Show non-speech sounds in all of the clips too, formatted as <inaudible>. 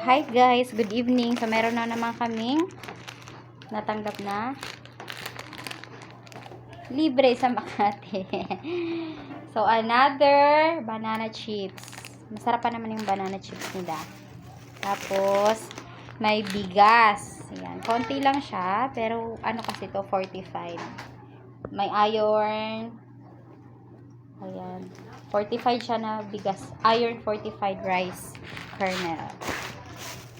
Hi guys, good evening. So meron na naman kaming natanggap na libre sa Makati. <laughs> so another banana chips. Masarap pa naman yung banana chips nila. Tapos may bigas. Ayan, konti lang siya, pero ano kasi to 45. May iron. Ayan. 45 siya na bigas. Iron fortified rice kernel.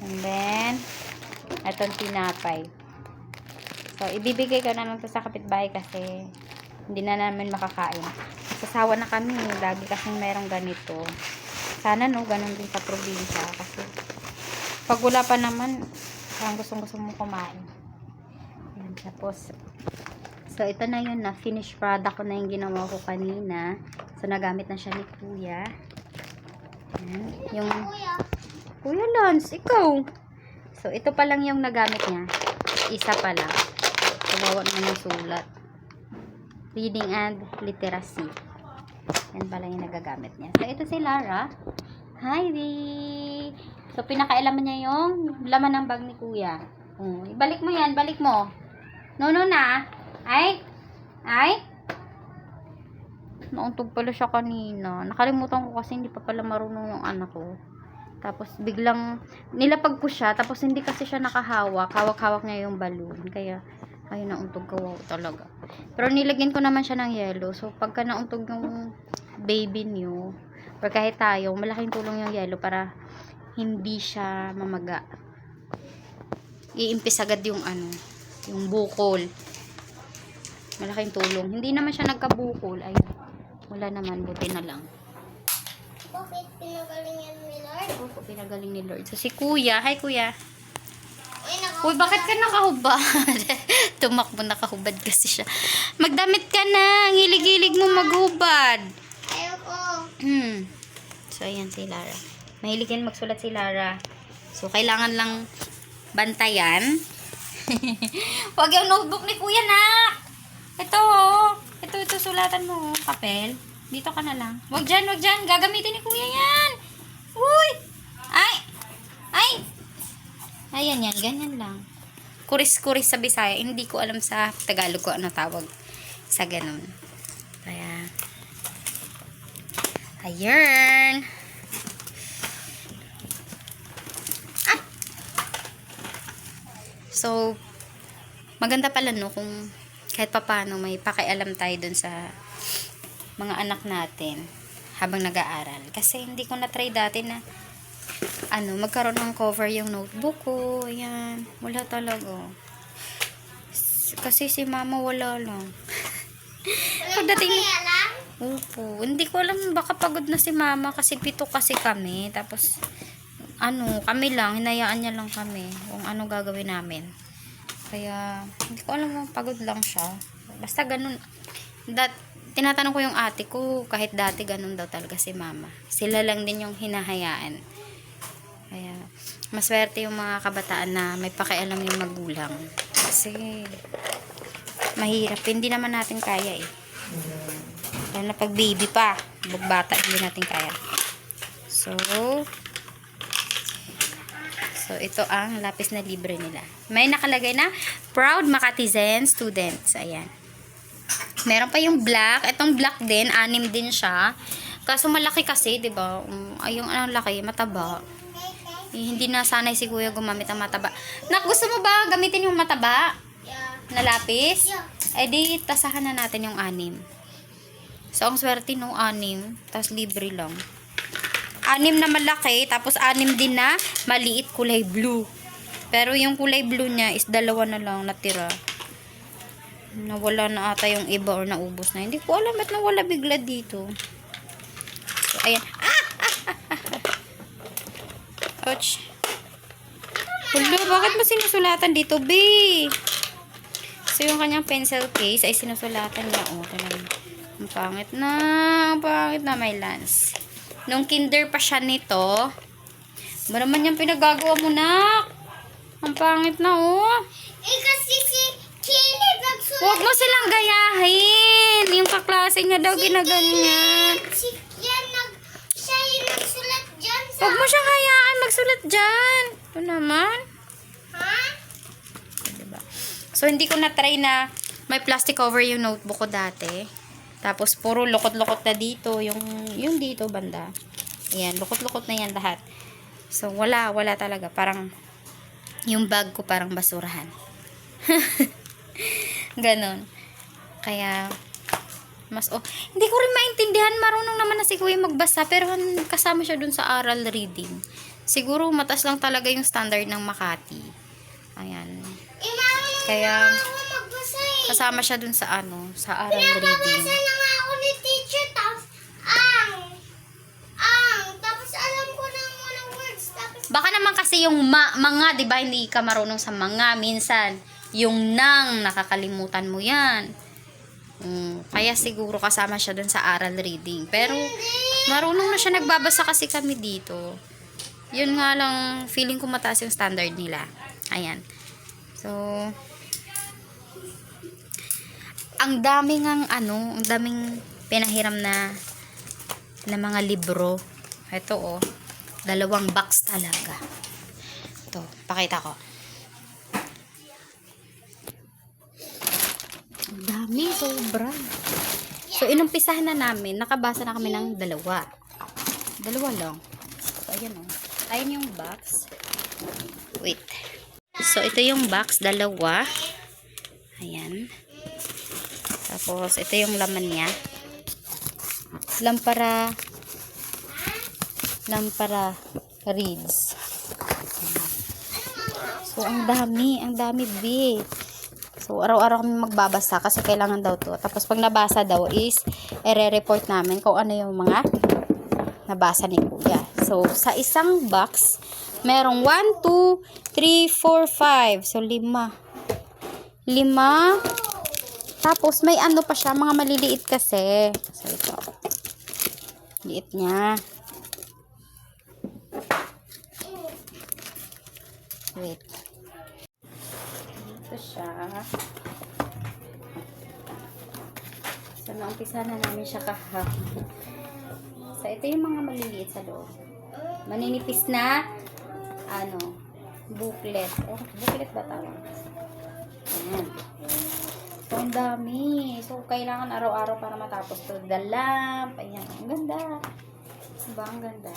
And then, itong tinapay. So, ibibigay ko na lang to sa kapitbahay kasi hindi na namin makakain. Sasawa na kami. Lagi kasing merong ganito. Sana no, ganun din sa probinsya. Kasi, pag wala pa naman, parang gustong gusto mo kumain. Ayan, tapos, so, ito na yun na finished product ko na yung ginawa ko kanina. So, nagamit na siya ni Kuya. Ayan, yung Kuya Lance, ikaw. So, ito pa lang yung nagamit niya. Isa pa lang. Bawa naman yung sulat. Reading and literacy. Yan pala yung nagagamit niya. So, ito si Lara. Hi, Dee! So, pinakailaman niya yung laman ng bag ni Kuya. Oh, ibalik mo yan, balik mo. No, no na. Ay? Ay? Nauntog pala siya kanina. Nakalimutan ko kasi hindi pa pala marunong yung anak ko. Tapos biglang nilapag ko siya tapos hindi kasi siya nakahawak. Hawak-hawak niya yung balloon. Kaya ayun nauntog ko talaga. Pero nilagyan ko naman siya ng yellow. So pagka nauntog yung baby niyo or kahit tayo, malaking tulong yung yellow para hindi siya mamaga. Iimpis agad yung ano, yung bukol. Malaking tulong. Hindi naman siya nagkabukol. Ayun. Wala naman, buti na lang. Bakit pinagalingan ni Lord? Opo, pinagaling ni Lord. So, si Kuya. Hi, Kuya. Uy, Uy, bakit ka nakahubad? <laughs> Tumakbo, nakahubad kasi siya. Magdamit ka na. Ang hilig-hilig mo maghubad. Ayoko. Hmm. So, ayan si Lara. Mahilig yan magsulat si Lara. So, kailangan lang bantayan. <laughs> Huwag yung notebook ni Kuya, nak! Ito, oh. Ito, ito, sulatan mo, oh. Papel. Dito ka na lang. Huwag dyan, huwag dyan. Gagamitin ni Kuya yan. Uy! Ay! Ay! Ayan yan, ganyan lang. Kuris-kuris sa Bisaya. Hindi ko alam sa Tagalog ko ano tawag sa ganun. Kaya, Ayan. Ah! So, maganda pala no kung kahit papano may pakialam tayo dun sa mga anak natin habang nag-aaral. Kasi hindi ko na-try dati na ano, magkaroon ng cover yung notebook ko. Ayan. Wala talaga. Kasi si mama wala lang. Pagdating? Opo. Hindi ko alam, baka pagod na si mama kasi pito kasi kami. Tapos, ano, kami lang, hinayaan niya lang kami kung ano gagawin namin. Kaya, hindi ko alam pagod lang siya. Basta ganun. Dat, tinatanong ko yung ate ko, kahit dati ganun daw talaga si mama. Sila lang din yung hinahayaan. Kaya, maswerte yung mga kabataan na may pakialam yung magulang. Kasi, mahirap. Hindi naman natin kaya eh. Lalo na pag baby pa. Pag bata, hindi natin kaya. So, so ito ang lapis na libre nila. May nakalagay na Proud Makatizen Students. Ayan. Meron pa yung black. Itong black din, anim din siya. Kaso malaki kasi, 'di ba? Um, ay yung ano laki, mataba. Eh, hindi na sanay si Kuya gumamit ng mataba. Nak, gusto mo ba gamitin yung mataba Yeah. na lapis? Yeah. Eh di, tasahan na natin yung anim. So, ang swerte no, anim. Tapos libre lang. Anim na malaki, tapos anim din na maliit kulay blue. Pero yung kulay blue niya is dalawa na lang natira. Nawala na ata yung iba or naubos na. Hindi ko alam ba't nawala bigla dito. So, ayan. Ah! Ouch. Hulo, bakit mo sinusulatan dito, B? So, yung kanyang pencil case ay sinusulatan niya. Oh, talagang. Ang pangit na. Ang pangit na may lens. Nung kinder pa siya nito, ba naman yung pinagagawa mo na? Ang pangit na, oh. Eh, kasi si Chili nagsulat. Huwag mo silang gayahin. Yung kaklase niya daw ginaganyan. Si, yan nag, siya yung nagsulat dyan sa Huwag mo siyang hayaan magsulat dyan. Ito naman. Ha? Diba? So, hindi ko na-try na may plastic cover yung notebook ko dati. Tapos, puro lukot-lukot na dito. Yung, yung dito, banda. Ayan, lukot-lukot na yan lahat. So, wala, wala talaga. Parang, yung bag ko parang basurahan. <laughs> Ganon. Kaya, mas, oh, hindi ko rin maintindihan. Marunong naman na si Kuya magbasa, pero kasama siya dun sa aral reading. Siguro, matas lang talaga yung standard ng Makati. Ayan. Kaya, kasama siya dun sa ano, sa aral reading. Na nga ako ni teacher, tapos, ang, ang, tapos alam ko na mga words, tapos, Baka naman kasi yung ma- mga, 'di ba, hindi ka marunong sa mga minsan. Yung nang nakakalimutan mo 'yan. Mm, kaya siguro kasama siya dun sa aral reading. Pero marunong na siya nagbabasa kasi kami dito. Yun nga lang feeling ko mataas yung standard nila. Ayan. So ang daming ang ano, ang daming pinahiram na na mga libro. Ito oh, dalawang box talaga. Ito, pakita ko. Dami, sobra. So, inumpisahan na namin. Nakabasa na kami ng dalawa. Dalawa lang. So, ayan o. Ayan yung box. Wait. So, ito yung box. Dalawa. Ayan. Tapos, ito yung laman niya. Lampara. Lampara reads. So, ang dami. Ang dami, B. So, araw-araw kami magbabasa kasi kailangan daw to. Tapos, pag nabasa daw is, ere-report namin kung ano yung mga nabasa ni Kuya. So, sa isang box, merong 1, 2, 3, 4, 5. So, lima. Lima. Tapos, may ano pa siya, mga maliliit kasi. So, ito. Liit niya. Wait. Dito siya. So, naumpisa na namin siya kahapon. So, ito yung mga maliliit sa loob. Maninipis na, ano, booklet. Oh, booklet ba tawag? Ayan. So, ang dami. So, kailangan araw-araw para matapos to. The lamp. Ayan. Ang ganda. Diba? Ang ganda.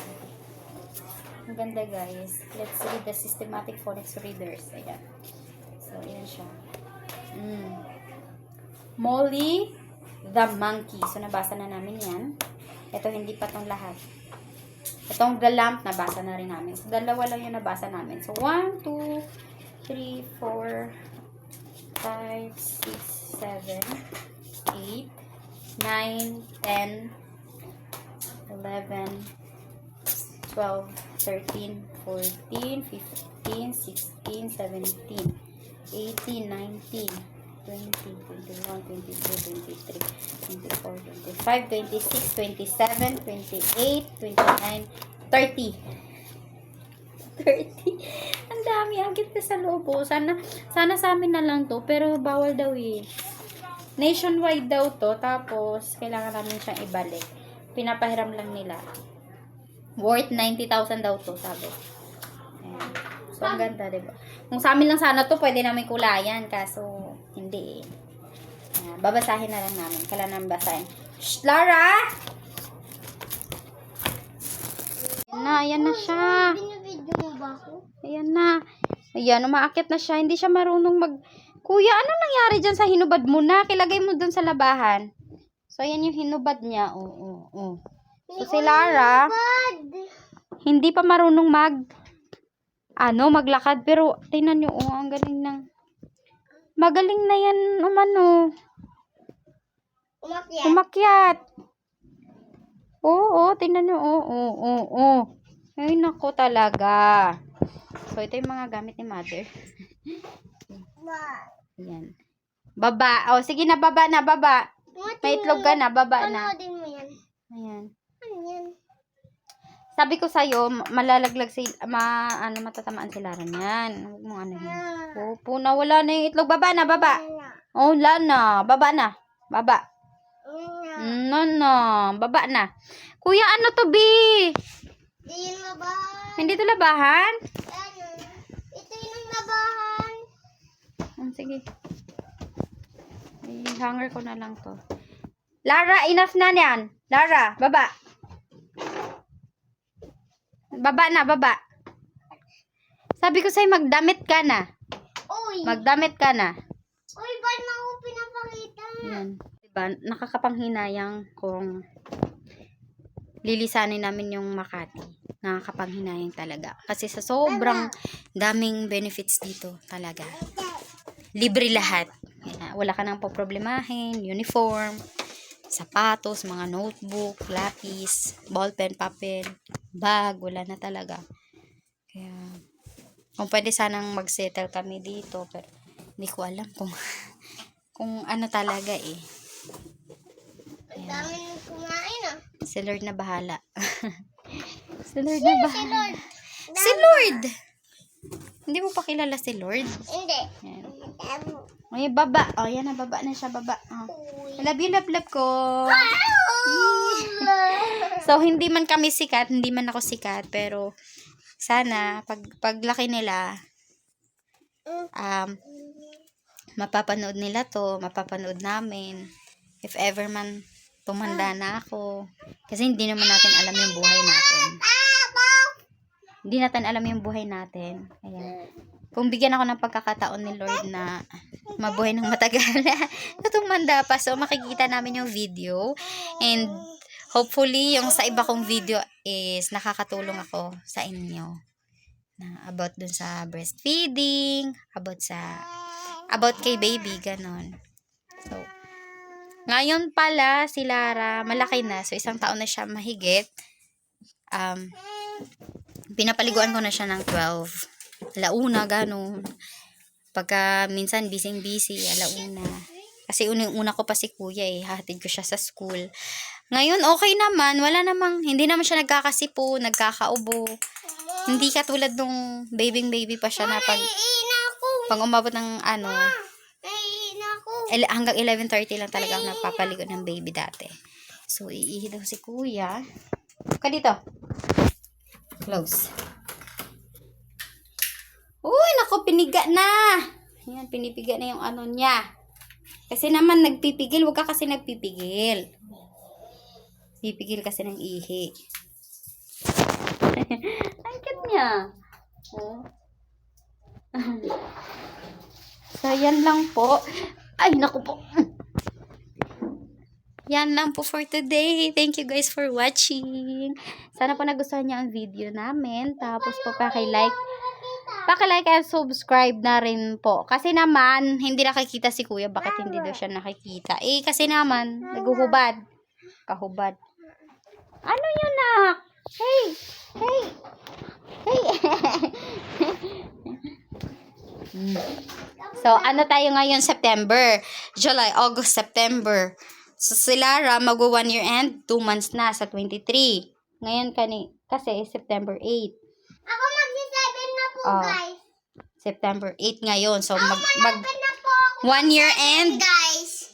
Ang ganda, guys. Let's read the systematic phonics readers. Ayan. So, ayan siya. Mm. Molly the Monkey. So, nabasa na namin yan. Ito, hindi pa tong lahat. Itong The Lamp, nabasa na rin namin. So, dalawa lang yung nabasa namin. So, 1, 2, 3, 4, 5, 6, 7, 8, 9, 10, 11, 12, 13, 14, 15, 16, 17, 18, 19, 20, 21, 22, 23, 24, 25, 26, 27, 28, 29, 30. 30. Ang dami. Ang ganda sa loob. oh. Sana, sana sa amin na lang to. Pero bawal daw eh. Nationwide daw to. Tapos, kailangan namin siyang ibalik. Pinapahiram lang nila. Worth 90,000 daw to, sabi. Ayan. So, ang ganda, diba? Kung sa amin lang sana to, pwede namin kulayan. Kaso, hindi eh. Babasahin na lang namin. Kailangan namin basahin. Shh, Lara! Ayan na, ayan na siya. binibidyo mo ba ako? Ayan na. Ayan, umaakit na siya. Hindi siya marunong mag... Kuya, anong nangyari dyan sa hinubad mo na? Kilagay mo dun sa labahan. So, ayan yung hinubad niya. Oo, oo, oo. So, si Lara, hindi pa marunong mag... Ano, maglakad. Pero, tingnan nyo, oh, ang galing ng... Magaling na yan, umano. Umakyat. Umakyat. Oo, tingnan nyo. Oo, oo, oo, oo. Ay, nako talaga. So, ito yung mga gamit ni mother. <laughs> Ayan. Baba. O, sige na, baba na, baba. May itlog ka na, baba na. Panoodin mo yan. Ayan. Ano yan? Sabi ko sa'yo, ma- malalaglag si, ma, ano, matatamaan si Lara niyan. Huwag mo ano yun. Opo, na wala na yung itlog. Baba na, baba. Oh, wala na. Baba na. Baba. Ano? No, no. Baba na. Kuya, ano to, Bi? Di yung labahan. Hindi to labahan? Ano? Ito yung labahan. Ah, sige. I-hanger ko na lang to. Lara, enough na yan. Lara, baba. Baba na, baba. Sabi ko sa'yo, magdamit ka na. Uy! Magdamit ka na. Uy, ba't mo ako pinapakita? Yan. Diba, nakakapanghinayang kung lilisanin namin yung Makati. Nakakapanghinayang talaga. Kasi sa sobrang daming benefits dito talaga. Libre lahat. Wala ka nang poproblemahin, uniform, sapatos, mga notebook, lapis, ballpen, papel, bag, wala na talaga. Kaya, kung pwede sanang mag-settle kami dito, pero hindi ko alam kung <laughs> kung ano talaga eh. Ang dami nang kumain ah. Si Lord na bahala. <laughs> si Lord na Si bahala. Lord. Si Lord! Hindi mo pa kilala si Lord? Hindi. Yan. Ay, baba. O, yan na, baba na siya, baba. Oh. Love you, love, love ko. <laughs> So, hindi man kami sikat, hindi man ako sikat, pero sana, pag, paglaki nila, um, mapapanood nila to, mapapanood namin. If ever man tumanda na ako. Kasi hindi naman natin alam yung buhay natin. Hindi natin alam yung buhay natin. Kaya, kung bigyan ako ng pagkakataon ni Lord na mabuhay ng matagal na <laughs> tumanda pa. So, makikita namin yung video. And, hopefully, yung sa iba kong video is nakakatulong ako sa inyo. Na about dun sa breastfeeding, about sa, about kay baby, ganon. So, ngayon pala, si Lara, malaki na. So, isang taon na siya mahigit. Um, pinapaliguan ko na siya ng 12 alauna, ganun. Pagka minsan busy-busy, alauna. Kasi unang-una ko pa si kuya eh, hahatid ko siya sa school. Ngayon, okay naman, wala namang, hindi naman siya nagkakasipo, nagkakaubo. Hindi katulad nung baby-baby pa siya na pag, pag umabot ng ano, hanggang 11.30 lang talaga ako nagpapaligo ng baby dati. So, iihi daw si kuya. Ka dito. Close. Uy, nako, piniga na. Ayan, pinipiga na yung ano niya. Kasi naman, nagpipigil. Huwag ka kasi nagpipigil. Pipigil kasi ng ihi. <laughs> Ang cute niya. Oh. <laughs> so, yan lang po. Ay, naku po. Yan lang po for today. Thank you guys for watching. Sana po nagustuhan niyo ang video namin. Tapos po paki-like. Paki-like and subscribe na rin po. Kasi naman, hindi nakikita si kuya. Bakit hindi daw siya nakikita? Eh, kasi naman, naguhubad. Kahubad. Ano yun, nak? Hey! Hey! Hey! <laughs> So, ano tayo ngayon? September. July, August, September. So, si Lara, mag one year and 2 months na sa 23. Ngayon, kani, kasi September 8. Ako Oh. guys. September 8 ngayon. So, mag, mag ako. one year and Guys.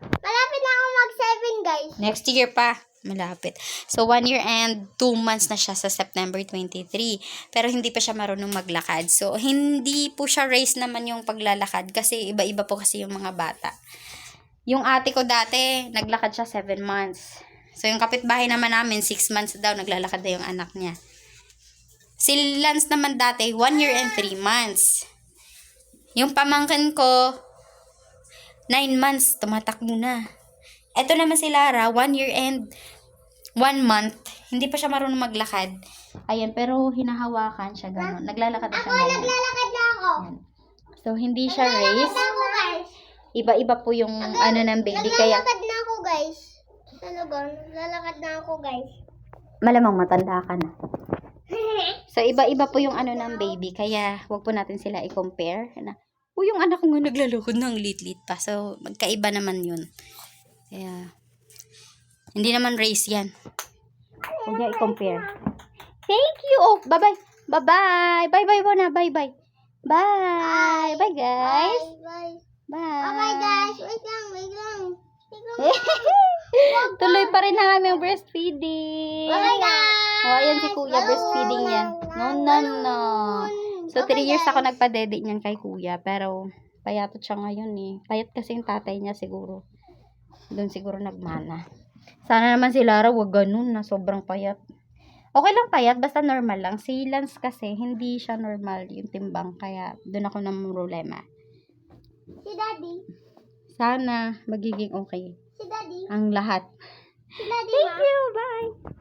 Malapit na ako mag-seven, guys. next year pa. Malapit. So, one year and two months na siya sa September 23. Pero hindi pa siya marunong maglakad. So, hindi po siya race naman yung paglalakad kasi iba-iba po kasi yung mga bata. Yung ate ko dati, naglakad siya 7 months. So, yung kapitbahay naman namin, 6 months daw, naglalakad na yung anak niya. Si Lance naman dati, 1 year and 3 months. Yung pamangkin ko, 9 months, tumatakbo na. Ito naman si Lara, 1 year and 1 month. Hindi pa siya marunong maglakad. Ayan, pero hinahawakan siya gano'n. Naglalakad na siya Ako, gano'n. naglalakad na ako. Ayan. So, hindi siya race. Ako, guys. Iba-iba po yung ano ng baby. Kaya, Naglalakad na ako, guys. Talaga, naglalakad na ako, guys. malamang matanda ka na. So, iba-iba po yung ano ng baby. Kaya, wag po natin sila i-compare. Na, o yung anak ko nga naglalakad ng lit-lit pa. So, magkaiba naman yun. Kaya, hindi naman race yan. Huwag niya i-compare. Thank you! Oh, bye-bye! Bye-bye! Bye-bye muna! Bye-bye! Bye! Bye, guys! Bye. Bye! Bye-bye, guys. Wait lang, wait lang. Wait lang. <laughs> Tuloy pa rin ang aming breastfeeding. Bye, guys. Oh, ayan si kuya, breastfeeding yan. No, no, no. So, 3 years ako nagpa-dede niyan kay kuya. Pero, payatot siya ngayon eh. Payat kasi yung tatay niya siguro. Doon siguro nagmana. Sana naman si Lara, wag ganun na sobrang payat. Okay lang payat, basta normal lang. Si Lance kasi, hindi siya normal yung timbang. Kaya, doon ako ng problema. Si Daddy. Sana, magiging okay. Si Daddy. Ang lahat. Si Daddy, Thank ma. you, bye!